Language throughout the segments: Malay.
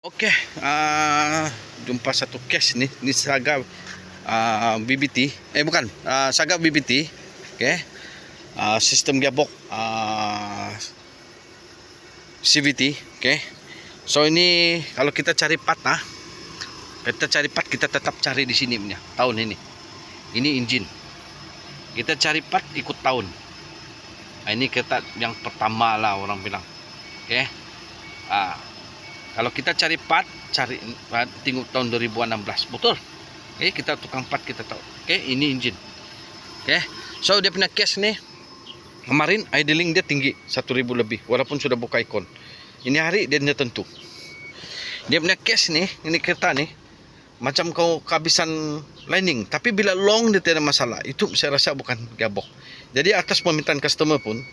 Okey, uh, jumpa satu case ni, ni Saga uh, BBT, eh bukan, uh, Saga BBT, okey, uh, sistem gearbox uh, CVT, okey. So ini kalau kita cari part ah, kita cari part kita tetap cari di sini punya tahun ini. Ini engine. Kita cari part ikut tahun. Ah, ini kita yang pertama lah orang bilang, okey. Ah, kalau kita cari part, cari uh, tengok tahun 2016. Betul. Okey, kita tukang part kita tahu. Okey, ini engine. Okey. So dia punya case ni kemarin idling dia tinggi 1000 lebih walaupun sudah buka ikon. Ini hari dia tidak tentu. Dia punya case ni, ini kereta ni macam kau kehabisan lining tapi bila long dia tidak masalah itu saya rasa bukan gearbox jadi atas permintaan customer pun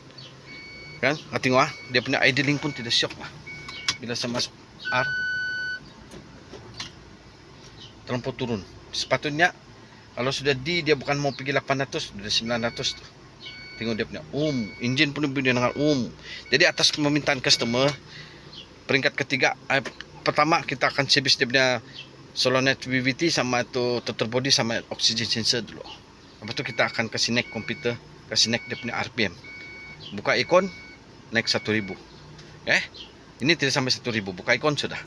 kan ah, tengok ah dia punya idling pun tidak shock lah bila saya masuk R terlampau turun. Sepatutnya kalau sudah D dia bukan mau pergi 800 sudah 900 tu. Tengok dia punya um. Engine pun dia dengan um. Jadi atas permintaan customer peringkat ketiga eh, pertama kita akan service dia punya solenoid VVT sama tu total body sama oxygen sensor dulu. Lepas tu kita akan kasih naik komputer kasih naik dia punya RPM buka ikon naik 1000 eh ini tidak sampai 1000 buka ikon sudah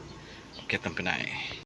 oke tempat naik